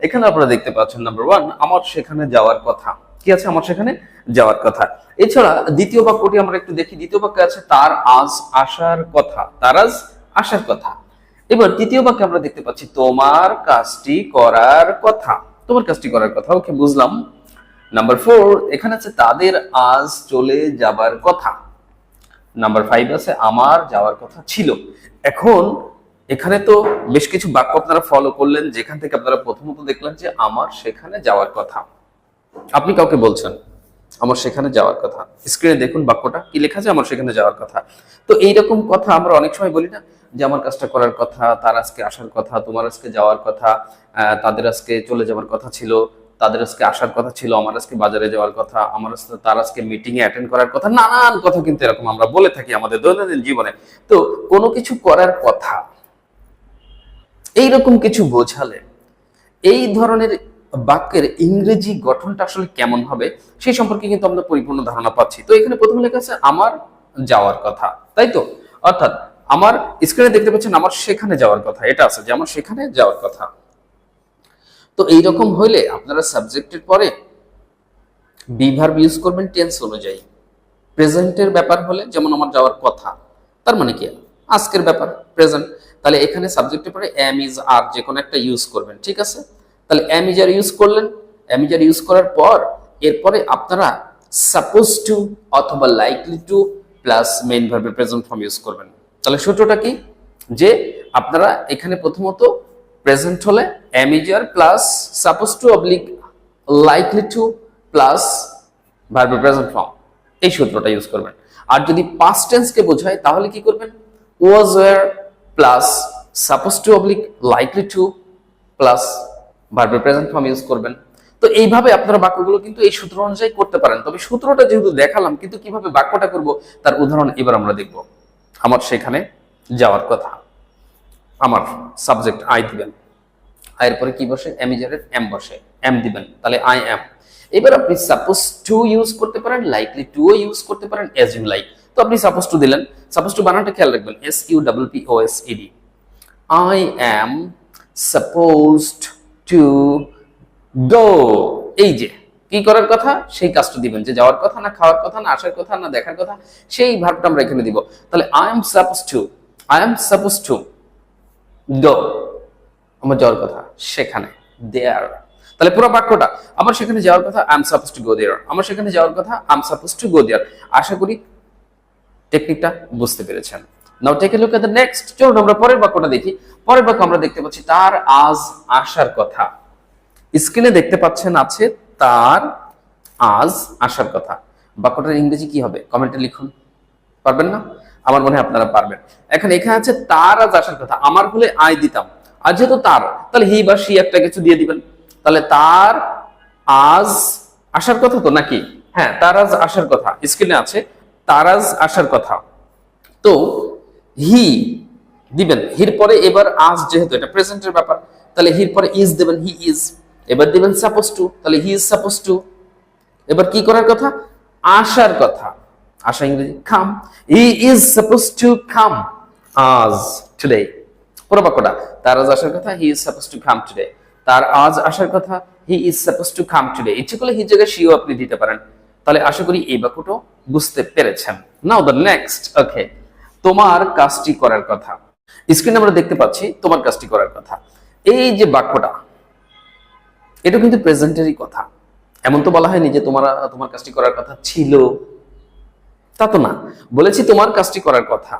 এখানে আপনারা দেখতে পাচ্ছেন নাম্বার ওয়ান আমার সেখানে যাওয়ার কথা। কি আছে আমার সেখানে? যাওয়ার কথা। এছাড়া দ্বিতীয় বাক্যটি আমরা একটু দেখি। দ্বিতীয় বাক্যে আছে, তার আজ আসার কথা। তার আজ আসার কথা। এবার তৃতীয় বাক্যে আমরা দেখতে পাচ্ছি, তোমার কাজটি করার কথা। তোমার কাজটি করার কথা, ওকে, বুঝলাম। নাম্বার ফোর এখানে আছে, তাদের আজ চলে যাবার কথা। নাম্বার ফাইভ আছে, আমার যাওয়ার কথা ছিল। এখন এখানে তো বেশ কিছু বাক্য আপনারা ফলো করলেন, যেখান থেকে আপনারা প্রথমত দেখলেন যে আমার সেখানে যাওয়ার কথা। আপনি কাউকে বলছেন, আমার সেখানে যাওয়ার কথা। স্ক্রিনে দেখুন বাক্যটা, কি লেখা আছে? আমার সেখানে যাওয়ার কথা। তো এইরকম কথা আমরা অনেক সময় বলি না, যে আমার কাজটা করার কথা, তার আজকে আসার কথা, তোমার আজকে যাওয়ার কথা তাদের আজকে চলে যাওয়ার কথা ছিল, তাদের আজকে আসার কথা ছিল, আমার আজকে বাজারে যাওয়ার কথা, আমার তার আজকে মিটিং এ অ্যাটেন্ড করার কথা, নানান কথা কিন্তু এরকম আমরা বলে থাকি আমাদের দৈনন্দিন জীবনে। তো কোনো কিছু করার কথা এইরকম কিছু বোঝালে এই ধরনের বাক্যের ইংরেজি গঠনটা আসলে কেমন হবে, সেই সম্পর্কে কিন্তু আমরা পরিপূর্ণ ধারণা পাচ্ছি। তো এখানে প্রথমে লেখা আছে, আমার যাওয়ার কথা তাই তো? অর্থাৎ আমার স্ক্রিনে দেখতে পাচ্ছেন, আমার সেখানে যাওয়ার কথা এটা আছে যে আমার সেখানে যাওয়ার কথা। তো এইরকম হইলে আপনারা সাবজেক্টের পরে বিভার ইউজ করবেন টেন্স অনুযায়ী। প্রেজেন্টের ব্যাপার হলে যেমন আমার যাওয়ার কথা, তার মানে কি? আজকের ব্যাপার প্রেজেন্ট তাহলে এখানে সাবজেক্টের পরে এম ইজ আর যে কোনো একটা ইউজ করবেন, ঠিক আছে? তাহলে এম ইজ আর ইউজ করলেন এম ইজ আর ইউজ করার পর এরপরে আপনারা সাপোজ টু অথবা লাইকলি টু প্লাস মেইন ভার্বের প্রেজেন্ট ফর্ম ইউজ করবেন। তাহলে সূত্রটা কি? যে আপনারা এখানে প্রথমত প্রেজেন্ট হলে am is are plus suppose to oblique likely to plus ভার্বের প্রেজেন্ট ফর্ম এই সূত্রটা ইউজ করবেন। আর যদি পাস্ট টেন্সকে বোঝায়, তাহলে কি করবেন? Was were plus suppose to oblique likely to plus ভার্বের প্রেজেন্ট ফর্ম ইউজ করবেন। তো এইভাবে আপনারা বাক্যগুলো কিন্তু এই সূত্র অনুযায়ী করতে পারেন। তবে সূত্রটা যেহেতু দেখালাম, কিন্তু কীভাবে বাক্যটা করব তার উদাহরণ এবার আমরা দেখব। আমার সেখানে যাওয়ার কথা। আমার সাবজেক্ট আই দিবেন। আয়ের পরে কি বসে? অ্যামিজারের এম বসে। এম দিবেন। তাহলে আই এম এবার আপনি সাপোজ টু ইউজ করতে পারেন লাইকলি টু ইউজ করতে পারেন এজ ইউ লাইক তো আপনি সাপোজ টু দিলেন সাপোজ টু বানানটা খেয়াল রাখবেন S U double P O S E D I am supposed to go এই যে, কি করার কথা? সেই কাজটা দিবেন, যে যাওয়ার কথা, না খাওয়ার কথা, না আসার কথা, না দেখার কথা, সেই ভাবটা আমরা এখানে দিব। তাহলে I am suppose to I am suppose to go আমার যাওয়ার কথা, সেখানে দেয়ার তাহলে পুরো বাক্যটা, আমার সেখানে যাওয়ার কথা I am suppose to go there আমার সেখানে যাওয়ার কথা I am suppose to go there আশা করি টেকনিকটা বুঝতে পেরেছেন। Now take a look at the next চলুন আমরা পরের বাক্যটা দেখি। পরের বাক্য আমরা দেখতে পাচ্ছি, তার আজ আসার কথা। স্ক্রিনে দেখতে পাচ্ছেন আছে, তার আজ আসার কথা। বাক্যটার ইংরেজি কি হবে? কমেন্টে লিখুন। পারবেন না? আমার মনে হয় আপনারা পারবেন। এখন এখানে আছে, তার আজ আসার কথা। আমার হলে আয় দিতাম। আর যেহেতু তার, তাহলে হি বা সি একটা কিছু দিয়ে দিবেন। তাহলে তার আজ আসার কথা তো নাকি? হ্যাঁ তার আজ আসার কথা। স্ক্রিনে আছে তার আজ আসার কথা। তো হি দিবেন, হির পরে এবার আজ যেহেতু এটা প্রেজেন্টের ব্যাপার, তাহলে হির পরে ইজ দেবেন, হি ইজ। এবার দিবেন সাপোজ টু, তাহলে হি ইজ সাপোজ টু। এবার কি করার কথা? আসার কথা। আশা ইংরেজি খাম হি ইজ সাপোজ টু খাম আজ, টুডে। পুরো বাক্যটা তার আজ আসার কথা, he is suppose to come today. তার আজ আসার কথা, he is suppose to come today. ইচ্ছে করলে হি জায়গায় সিও আপনি দিতে পারেন। তাহলে আশা করি এই বাক্যটাও বুঝতে পেরেছেন। নাও দ্য নেক্সট ওকে তোমার কাজটি করার কথা। স্ক্রিনে আমরা দেখতে পাচ্ছি তোমার কাজটি করার কথা। এই যে বাক্যটা, এটা কিন্তু প্রেজেন্টেরই কথা। এমন তো বলা হয়নি যে তোমার তোমার কাজটি করার কথা ছিল। তা তো না। বলেছি তোমার কাজটি করার কথা।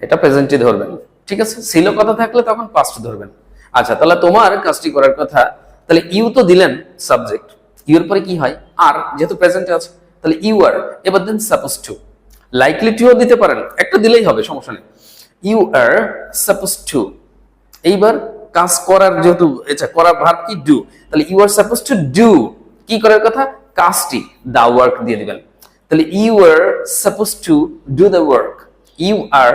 এটা প্রেজেন্টে ধরবেন। ঠিক আছে? ছিল কথা থাকলে তখন পাস্ট ধরবেন। আচ্ছা তাহলে তোমার কাজটি করার কথা, তাহলে ইউ তো দিলেন সাবজেক্ট ইউর পরে কি হয়? আর, যেহেতু প্রেজেন্টে আছে, তাহলে ইউ আর এবার দেন সাপোজ টু লাইকলি টুও দিতে পারেন, একটা দিলেই হবে, সমস্যা নেই। ইউ আর সাপোজ টু এইবার কাজ করার যেহেতু আচ্ছা করার ভার্ব কি ডু তাহলে you are suppose to do কি করার কথা? কাজটি দা ওয়ার্ক দিয়ে দিবেন। তাহলে you are suppose to do the work you are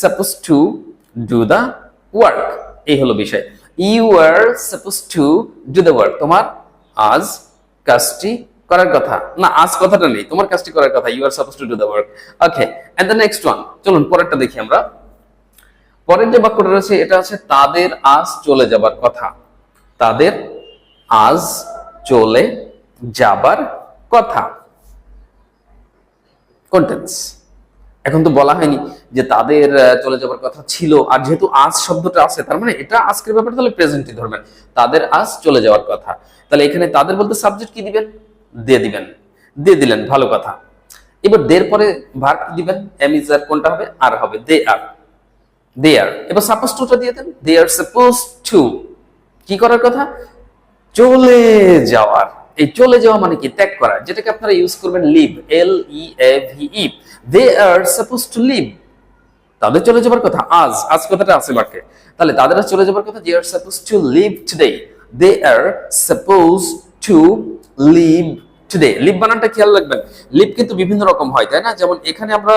suppose to do the work এই হলো বিষয়। You are suppose to do the work তোমার আজ কাজটি করার কথা। না, আজ কথাটা নেই। তোমার কাজটি করার কথা। You are suppose to do the work okay and the next one চলুন, পরেরটা দেখি আমরা। পরের যে বাক্যটা রয়েছে, এটা হচ্ছে তাদের আজ চলে যাবার কথা। তাদের আজ চলে যাবার কথা। কন্টেন্স এখন তো বলা হয়নি যে তাদের চলে যাবার কথা ছিল, আর যেহেতু আজ শব্দটা আছে, তার মানে এটা আজকের ব্যাপারে তাহলে প্রেজেন্টই ধরবেন। তাদের আজ চলে যাওয়ার কথা। তাহলে এখানে তাদের বলতে সাবজেক্ট কি দিবেন? দিয়ে দিবেন। দিয়ে দিলেন, ভালো কথা। এবার দের পরে ভার্ব দিবেন? এম ইজ আর কোনটা হবে? আর হবে। দে আর দে আর এবার সাপোজ টুটা দিয়ে দেন। দে আর সাপোজ টু কি করার কথা? চলে যাওয়ার। এই চলে যাওয়া মানে কি? ত্যাগ করা। যেটাকে আপনারা ইউজ করবেন leave L E A V E they are suppose to leave তাদের চলে যাবার কথা, আজ আজ কথাটা আছে বাক্যে। তাহলে তাদের চলে যাবার কথা they are suppose to leave today they are suppose to leave today leave বানানটা খেয়াল রাখবেন। লিভ কিন্তু বিভিন্ন রকম হয়, তাই না? যেমন এখানে আমরা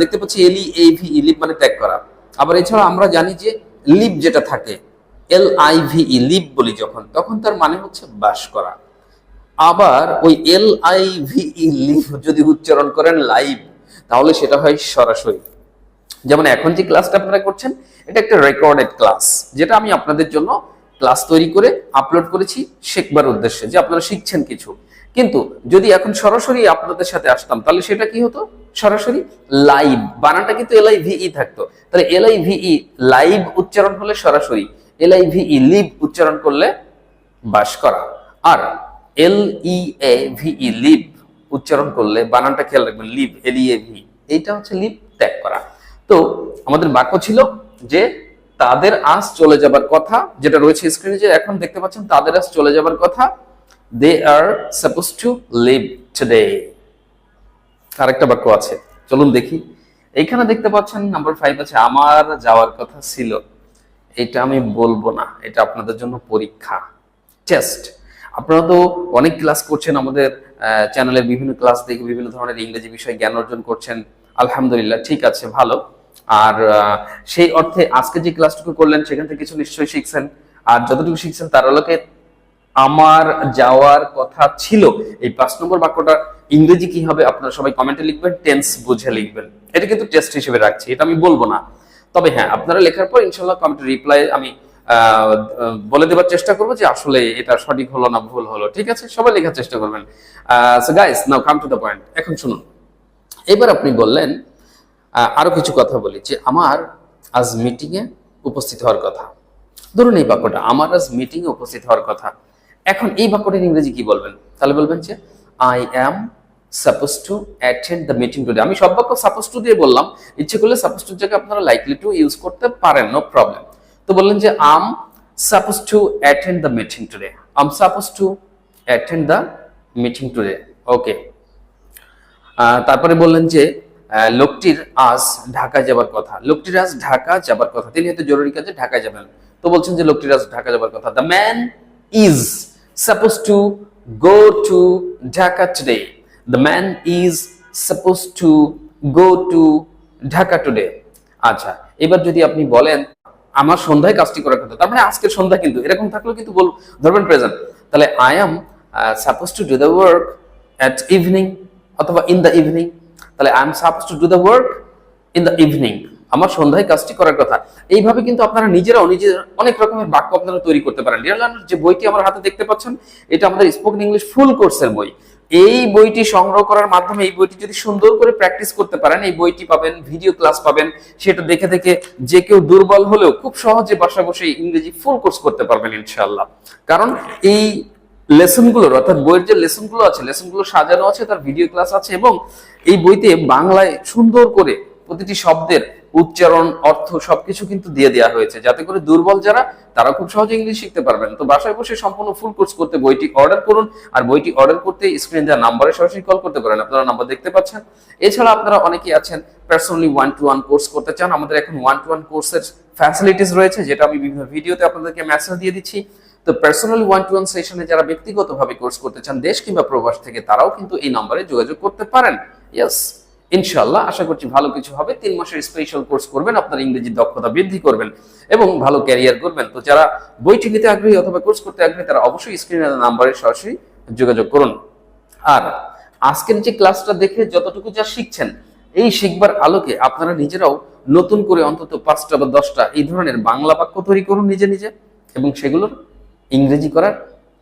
দেখতে পাচ্ছি এল ই এ ভি লিভ মানে ত্যাগ করা। আবার এছাড়া আমরা জানি যে লিভ যেটা থাকে এল আই ভি ই বলি যখন, তখন তার মানে হচ্ছে বাস করা। আবার ওই L I V E live যদি উচ্চারণ করেন লাইভ তাহলে সেটা হয় সরাসরি। যেমন এখন যে ক্লাসটা আপনারা করছেন, এটা একটা রেকর্ডেড ক্লাস যেটা আমি আপনাদের জন্য ক্লাস তৈরি করে আপলোড করেছি শেখবার উদ্দেশ্যে, যে আপনারা শিখছেন কিছু। কিন্তু যদি এখন সরাসরি আপনাদের সাথে আসতাম, তাহলে সেটা কি হতো? সরাসরি লাইভ বানানটা কিন্তু এল আই ভিই থাকতো। তাহলে এল আই ভিই লাইভ উচ্চারণ হলে সরাসরি এল আই ভিই লিভ উচ্চারণ করলে বাস করা। আর এল ই এ ভিই লিভ উচ্চারণ করলে বানানটা খেয়াল রাখবেন লিভ এলিয়ে ভি এইটা হচ্ছে লিভ ত্যাগ করা। তো আমাদের বাক্য ছিল যে তাদের আজ চলে যাবার কথা যেটা রয়েছে স্ক্রিনে যে এখন দেখতে পাচ্ছেন তাদের আজ চলে যাবার কথা they are suppose to leave today আরেকটা বাক্য আছে, চলুন দেখি। এইখানে দেখতে পাচ্ছেন নাম্বার ফাইভ আছে, আমার যাওয়ার কথা ছিল। এটা আমি বলব না, এটা আপনাদের জন্য পরীক্ষা। টেস্ট আপনারা তো অনেক ক্লাস করছেন আমাদের চ্যানেলের বিভিন্ন ক্লাস দেখে বিভিন্ন ধরনের ইংরেজি বিষয়ে জ্ঞান অর্জন করছেন। আলহামদুলিল্লাহ, ঠিক আছে, ভালো। আর সেই অর্থে আজকে যে ক্লাসটুকু করলেন, সেখান থেকে কিছু নিশ্চয়ই শিখছেন। আর যতটুকু শিখছেন, তার আলোকে আমার যাওয়ার কথা ছিল। এই পাঁচ নম্বর বাক্যটা ইংরেজি কি হবে, আপনারা সবাই কমেন্টে লিখবেন টেন্স বুঝে লিখবেন। এটা কিন্তু টেস্ট হিসেবে রাখছি, এটা আমি বলব না। তবে হ্যাঁ আপনারা লেখার পর ইনশাল্লাহ কমেন্টে রিপ্লাই আমি বলে দেবার চেষ্টা করব যে আসলে এটা সঠিক হলো না ভুল হলো। ঠিক আছে? সবাই লেখার চেষ্টা করবেন। Guys now come to the point এখন শুনুন। এবার আপনি বললেন আরও কিছু কথা বলি যে আমার আজ মিটিং এ উপস্থিত হওয়ার কথা। ধরুন এই বাক্যটা, আমার আজ মিটিং এ উপস্থিত হওয়ার কথা। এখন এই বাক্যটার ইংরেজি কি বলবেন? তাহলে বলবেন যে I am suppose to attend the meeting today আমি সব বাক্য সাপোজ টু দিয়ে বললাম। ইচ্ছে করলে সাপোজ টু জায়গায় আপনারা লাইকলি টু ইউজ করতে পারেন নো প্রবলেম তো বললেন যে I'm suppose to attend the meeting today I'm suppose to attend the meeting today okay তারপরে বললেন যে লোকটির আজ ঢাকা যাবার কথা। লোকটির আজ ঢাকা যাবার কথা। তিনি হয়তো জরুরি কাজে ঢাকা যাবেন। তো বলছেন যে, লোকটির আজ ঢাকা যাবার কথা। The man is suppose to go to Dhaka today the man is suppose to go to Dhaka today আচ্ছা এবার যদি আপনি বলেন আমার সন্ধ্যায় কাজটি করার কথা। তার মানে আজকের সন্ধ্যা কিন্তু, এরকম থাকলেও কিন্তু বল, ধরবেন প্রেজেন্ট তাহলে I am suppose to do the work at evening অথবা ইন দ্য ইভিনিং তাহলে I am suppose to do the work in the evening আমার সন্ধ্যায় কাজটি করার কথা। এইভাবে কিন্তু আপনারা নিজেরাও নিজের অনেক রকমের বাক্য আপনারা তৈরি করতে পারেন। লার্নার যে বইটি আমার হাতে দেখতে পাচ্ছেন, এটা আমাদের স্পোকেন ইংলিশ ফুল কোর্সের বই। এই বইটি সংগ্রহ করার মাধ্যমে এই বইটি যদি সুন্দর করে প্র্যাকটিস করতে পারেন, এই বইটি পাবেন ভিডিও ক্লাস পাবেন, সেটা দেখে দেখে যে কেউ দুর্বল হলেও খুব সহজে বাসা বসে ইংরেজি ফুল কোর্স করতে পারবেন ইনশাল্লাহ কারণ এই লেসনগুলোর অর্থাৎ বইয়ের যে লেসনগুলো আছে লেসনগুলো সাজানো আছে, তার ভিডিও ক্লাস আছে এবং এই বইতে বাংলায় সুন্দর করে প্রতিটি শব্দের উচ্চারণ, অর্থ সবকিছু কিন্তু দিয়ে দেওয়া হয়েছে। যাতে করে দুর্বল যারা, তারা খুব সহজে ইংলিশ শিখতে পারবেন। তো বাসায় বসে সম্পূর্ণ ফুল কোর্স করতে বইটি অর্ডার করুন আর বইটি অর্ডার করতে স্ক্রিন দেওয়া নাম্বারে সরাসরি কল করতে পারেন। আপনারা নাম্বার দেখতে পাচ্ছেন। এছাড়া আপনারা অনেকেই আছেন personally one to one course করতে চান। আমাদের এখন ওয়ান টু ওয়ান কোর্সের ফ্যাসিলিটিস রয়েছে, যেটা আমি বিভিন্ন ভিডিওতে আপনাদেরকে মেসেজ দিয়ে দিচ্ছি। তো পার্সোনালি ওয়ান টু ওয়ান সেশনে যারা ব্যক্তিগতভাবে কোর্স করতে চান, দেশ কিংবা প্রবাস থেকে, তারাও কিন্তু এই নম্বরে যোগাযোগ করতে পারেন। ইয়েস ইনশাল্লাহ আশা করছি ভালো কিছু হবে। তিন মাসের স্পেশাল কোর্স করবেন, আপনার ইংরেজি দক্ষতা বৃদ্ধি করবেন এবং ভালো ক্যারিয়ার করবেন। তো যারা বইটি নিতে আগ্রহী অথবা কোর্স করতে আগ্রহী, তারা অবশ্যই স্ক্রিনের নাম্বারে সরাসরি যোগাযোগ করুন। আর আজকের যে ক্লাসটা দেখে যতটুকু যা শিখছেন, এই শিখবার আলোকে আপনারা নিজেরাও নতুন করে অন্তত পাঁচটা বা দশটা এই ধরনের বাংলা বাক্য তৈরি করুন নিজে নিজে এবং সেগুলোর ইংরেজি করার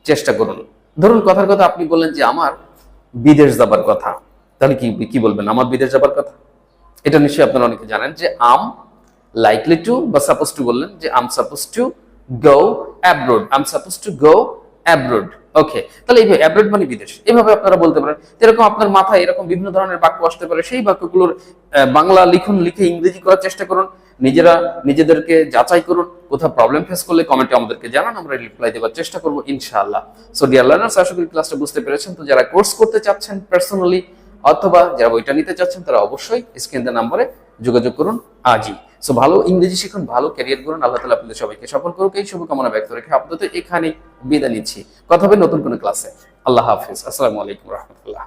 চেষ্টা করুন। ধরুন কথার কথা আপনি বললেন যে, আমার বিদেশ যাবার কথা। তাহলে কি কি বলবেন? আমার বিদেশ যাবার কথা? এটা নিশ্চয়ই আপনারা অনেকে জানেন যে আম লাইকলি টু বা সাপোজ টু বললেন যে I'm suppose to go abroad I'm suppose to go abroad okay তাহলে এইভাবে অ্যাব্রোড মানে বিদেশ। এইভাবে আপনারা বলতে পারেন। এরকম আপনার মাথায় এরকম বিভিন্ন ধরনের বাক্য আসতে পারে, সেই বাক্যগুলোর বাংলা লিখুন, লিখে ইংরেজি করার চেষ্টা করুন। নিজেরা, নিজেদেরকে যাচাই করুন। কোথাও প্রবলেম ফেস করলে কমেন্টে আমাদেরকে জানান, আমরা রিপ্লাই দেওয়ার চেষ্টা করব, ইনশাআল্লাহ। সো ডিয়ার লার্নার্স আশা করি ক্লাসটা বুঝতে পেরেছেন। তো যারা কোর্স করতে চাচ্ছেন পার্সোনালি অথবা যারা বইটা নিতে চাচ্ছেন, তারা অবশ্যই স্ক্রিন নম্বরে যোগাযোগ করুন আজই। সো ভালো ইংরেজি শিখুন, ভালো ক্যারিয়ার করুন আল্লাহ তালা আপনাদের সবাইকে সফল করুক। এই শুভকামনা ব্যক্ত রেখে আপাতত এখানে বিদায় নিচ্ছি। কথা হবে নতুন কোনো ক্লাসে আল্লাহ হাফিজ। আসসালামু আলাইকুম রহমতুল্লাহ।